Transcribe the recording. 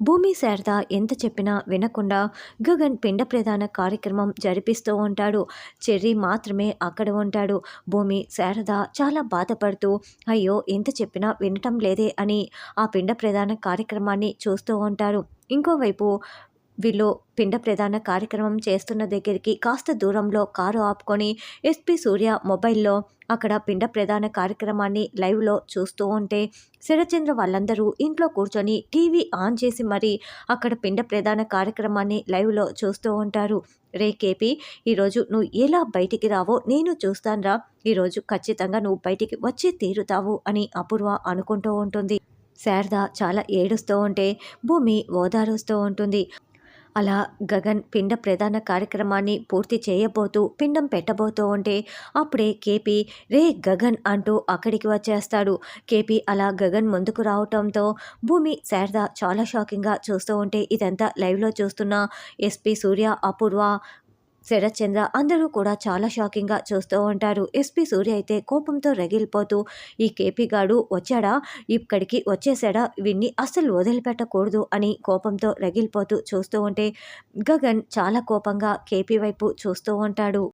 భూమి శారద ఎంత చెప్పినా వినకుండా గగన్ పిండ ప్రధాన కార్యక్రమం జరిపిస్తూ ఉంటాడు. చెర్రీ మాత్రమే అక్కడ ఉంటాడు. భూమి శారద చాలా బాధపడుతూ అయ్యో ఎంత చెప్పినా వినటం లేదే అని ఆ పిండ ప్రధాన కార్యక్రమాన్ని చూస్తూ ఉంటారు ఇంకోవైపు వీళ్ళు పిండ ప్రధాన కార్యక్రమం చేస్తున్న దగ్గరికి కాస్త దూరంలో కారు ఆపుకొని ఎస్పి సూర్య మొబైల్లో అక్కడ పిండ ప్రధాన కార్యక్రమాన్ని లైవ్లో చూస్తూ ఉంటే శరచంద్ర వాళ్ళందరూ ఇంట్లో కూర్చొని టీవీ ఆన్ చేసి మరీ అక్కడ పిండ ప్రధాన కార్యక్రమాన్ని లైవ్లో చూస్తూ ఉంటారు. రే కేపీ ఈరోజు నువ్వు ఎలా బయటికి రావో నేను చూస్తానురా. ఈరోజు ఖచ్చితంగా నువ్వు బయటికి వచ్చి తీరుతావు అని అపూర్వ అనుకుంటూ ఉంటుంది. శారద చాలా ఏడుస్తూ ఉంటే భూమి ఓదారుస్తూ ఉంటుంది. అలా గగన్ పిండ ప్రధాన కార్యక్రమాన్ని పూర్తి చేయబోతూ పిండం పెట్టబోతూ ఉంటే అప్పుడే కేపీ రే గగన్ అంటూ అక్కడికి వచ్చేస్తాడు. కేపీ అలా గగన్ ముందుకు రావటంతో భూమి శారద చాలా షాకింగ్గా చూస్తూ ఉంటే ఇదంతా లైవ్లో చూస్తున్న ఎస్పీ సూర్య అపూర్వ శరత్ చంద్ర అందరూ కూడా చాలా షాకింగ్గా చూస్తూ ఉంటారు. ఎస్పీ సూర్య అయితే కోపంతో రగిలిపోతూ ఈ కేపీ గాడు వచ్చాడా? ఇక్కడికి వచ్చేసాడా వీన్ని అస్సలు వదిలిపెట్టకూడదు అని కోపంతో రగిలిపోతూ చూస్తూ ఉంటే గగన్ చాలా కోపంగా కేపీ వైపు చూస్తూ ఉంటాడు.